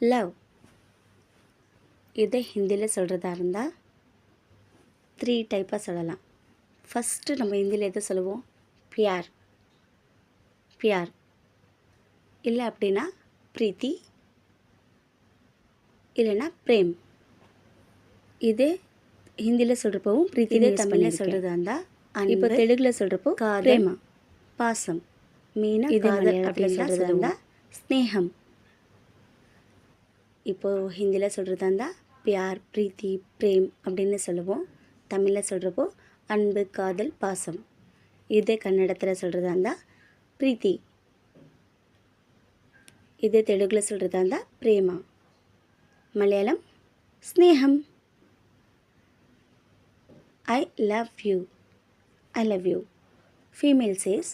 Love. இதை ஹிந்தியில் சொல்கிறதா இருந்தால் த்ரீ டைப்பாக சொல்லலாம். ஃபஸ்ட்டு நம்ம ஹிந்தியில் எதை சொல்லுவோம்? பியார் பியார் இல்லை அப்படின்னா பிரீத்தி இல்லைன்னா பிரேம் இது ஹிந்தியில் சொல்கிறப்பவும் பிரீத்தி இதே தமிழில் சொல்கிறதா இருந்தால் இப்போ தெலுங்கில் சொல்கிறப்போ பிரேமா பாசம். மீனா இது மலையாளத்தில் சொல்கிறதா இருந்தால் ஸ்னேகம். இப்போது ஹிந்தியில் சொல்கிறதா இருந்தால் பியார் பிரீத்தி பிரேம் அப்படின்னு சொல்லுவோம். தமிழில் சொல்கிறப்போ அன்பு காதல் பாசம். இதே கன்னடத்தில் சொல்கிறதா இருந்தால் பிரீத்தி. இதே தெலுங்கில் சொல்கிறதா இருந்தால் பிரேமா. Malayalam ஸ்னேகம். I love you. I love you. Female says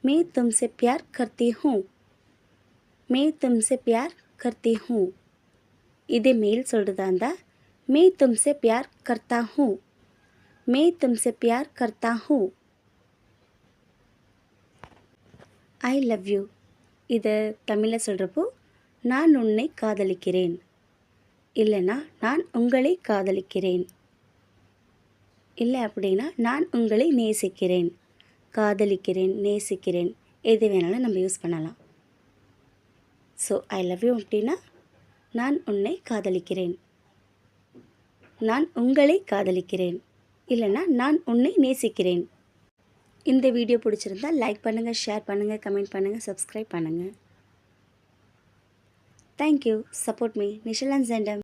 மே தும்சே பியார் கர்த்தி ஹூ. மே தும்சே பியார் கர்த்தி ஹூ. இதே மேல் சொல்கிறதா இருந்தால் மே தும்சே பியார் கர்த்தா ஹூ? மே தும்சே பியார் கர்த்தா ஹூ? I love you. இதை தமிழில் சொல்கிறப்போ நான் உன்னை காதலிக்கிறேன். இல்லைன்னா நான் உங்களை காதலிக்கிறேன். இல்லை அப்படின்னா நான் உங்களை நேசிக்கிறேன். காதலிக்கிறேன் நேசிக்கிறேன். எது வேணாலும் நம்ம யூஸ் பண்ணலாம். ஸோ ஐ லவ் யூ அப்படின்னா நான் உன்னை காதலிக்கிறேன். நான் உங்களை காதலிக்கிறேன். இல்லைன்னா நான் உன்னை நேசிக்கிறேன். இந்த வீடியோ பிடிச்சிருந்தா லைக் பண்ணுங்கள் ஷேர் பண்ணுங்கள் கமெண்ட் பண்ணுங்கள் சப்ஸ்கிரைப் பண்ணுங்கள் தேங்க்யூ சப்போர்ட் மீ நிஷல் ஜெண்டம்